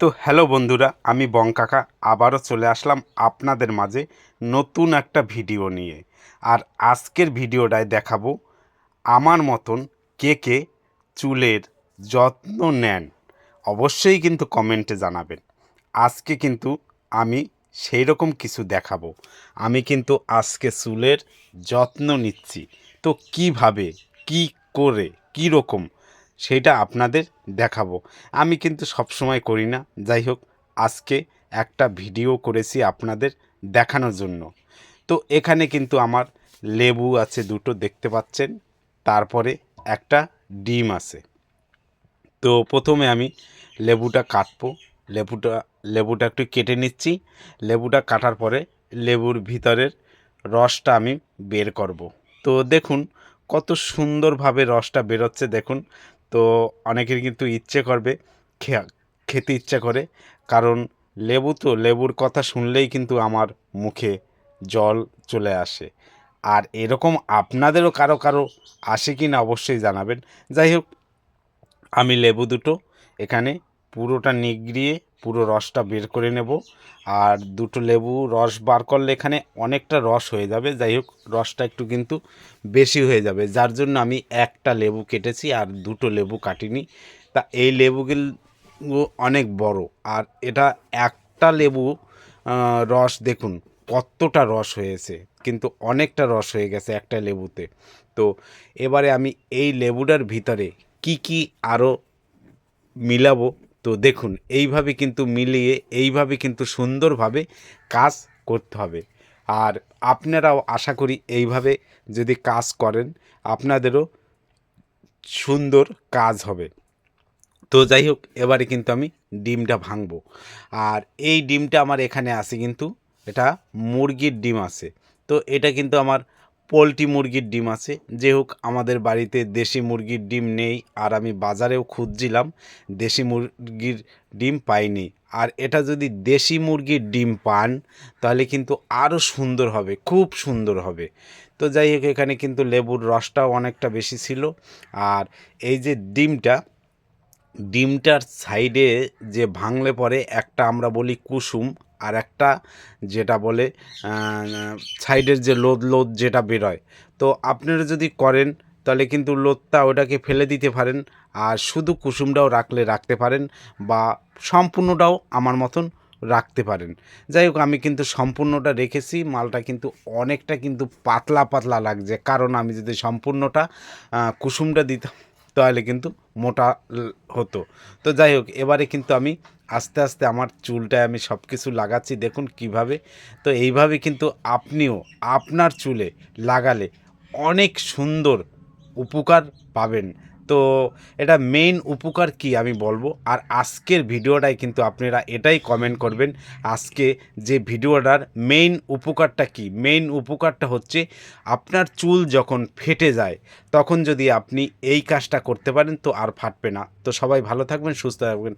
তো হ্যালো বন্ধুরা, আমি বঙ্কাকা। আবারও চলে আসলাম আপনাদের মাঝে নতুন একটা ভিডিও নিয়ে। আর আজকের ভিডিওটায় দেখাবো আমার মতন কে কে চুলের যত্ন নেন। অবশ্যই কিন্তু কমেন্টে জানাবেন। আজকে কিন্তু আমি সেই রকম কিছু দেখাবো। আমি কিন্তু আজকে চুলের যত্ন নিচ্ছি। তো কীভাবে, কি করে কি রকম সেইটা আপনাদের দেখাবো। আমি কিন্তু সব সময় করি না। যাই হোক, আজকে একটা ভিডিও করেছি আপনাদের দেখানোর জন্য। তো এখানে কিন্তু আমার লেবু আছে দুটো, দেখতে পাচ্ছেন। তারপরে একটা ডিম আছে। তো প্রথমে আমি লেবুটা কাটবো। লেবুটা লেবুটা একটু কেটে নিচ্ছি। লেবুটা কাটার পরে লেবুর ভিতরের রসটা আমি বের করব। তো দেখুন, কত সুন্দরভাবে রসটা বেরোচ্ছে। দেখুন তো অনেকের কিন্তু ইচ্ছে করবে খেতে ইচ্ছে করে। কারণ লেবু তো, লেবুর কথা শুনলেই কিন্তু আমার মুখে জল চলে আসে। আর এরকম আপনাদেরও কারও কারও আসে কি না অবশ্যই জানাবেন। যাই হোক, আমি লেবু দুটো এখানে পুরোটা নিগড়িয়ে পুরো রসটা বের করে নেব। আর দুটো লেবু রস বার করলে এখানে অনেকটা রস হয়ে যাবে। যাই হোক, রসটা একটু কিন্তু বেশি হয়ে যাবে। যার জন্য আমি একটা লেবু কেটেছি আর দুটো লেবু কাটিনি। তা এই লেবুগুলো অনেক বড়। আর এটা একটা লেবু রস দেখুন, কতটা রস হয়েছে। কিন্তু অনেকটা রস হয়ে গেছে একটা লেবুতে। তো এবারে আমি এই লেবুটার ভিতরে কি কি আরও মিলাবো তো দেখুন, এইভাবে কিন্তু মিলিয়ে, এইভাবে কিন্তু সুন্দরভাবে কাজ করতে হবে। আর আপনারাও আশা করি এইভাবে যদি কাজ করেন, আপনাদেরও সুন্দর কাজ হবে। তো যাই হোক, এবারে কিন্তু আমি ডিমটা ভাঙবো। আর এই ডিমটা আমার এখানে আছে কিন্তু, এটা মুরগির ডিম আছে। তো এটা কিন্তু আমার পোলট্রি মুরগির ডিম আছে। যে হোক, আমাদের বাড়িতে দেশি মুরগির ডিম নেই, আর আমি বাজারেও খুঁজছিলাম, দেশি মুরগির ডিম পাইনি। আর এটা যদি দেশি মুরগির ডিম পান, তাহলে কিন্তু আরও সুন্দর হবে, খুব সুন্দর হবে। তো যাই হোক, এখানে কিন্তু লেবুর রসটাও অনেকটা বেশি ছিল। আর এই যে ডিমটা, ডিমটার সাইডে যে ভাঙলে পরে একটা আমরা বলি কুসুম আর একটা যেটা বলে সাইডের যে লোদ লোদ যেটা বেরোয়। তো আপনারা যদি করেন, তাহলে কিন্তু লোদটা ওটাকে ফেলে দিতে পারেন আর শুধু কুসুমটাও রাখলে রাখতে পারেন বা সম্পূর্ণটাও আমার মতন রাখতে পারেন। যাই হোক, আমি কিন্তু সম্পূর্ণটা রেখেছি, মালটা কিন্তু অনেকটা কিন্তু পাতলা পাতলা লাগছে। কারণ আমি যদি সম্পূর্ণটা কুসুমটা দিতাম তাহলে কিন্তু মোটা হতো। তো যাই হোক, এবারে কিন্তু আমি আস্তে আস্তে আমার চুলটায় আমি সব কিছু লাগাচ্ছি। দেখুন কীভাবে। তো এইভাবে কিন্তু আপনিও আপনার চুলে লাগালে অনেক সুন্দর উপকার পাবেন। তো এটা মেইন উপকার কি আমি বলব? আর আজকের ভিডিওটাই কিন্তু আপনারা এটাই কমেন্ট করবেন, আজকে যে ভিডিওটার মেইন উপকারটা কি? মেইন উপকারটা হচ্ছে আপনার চুল যখন ফেটে যায়, তখন যদি আপনি এই কাজটা করতে পারেন তো আর ফাটবে না। তো সবাই ভালো থাকবেন, সুস্থ থাকবেন।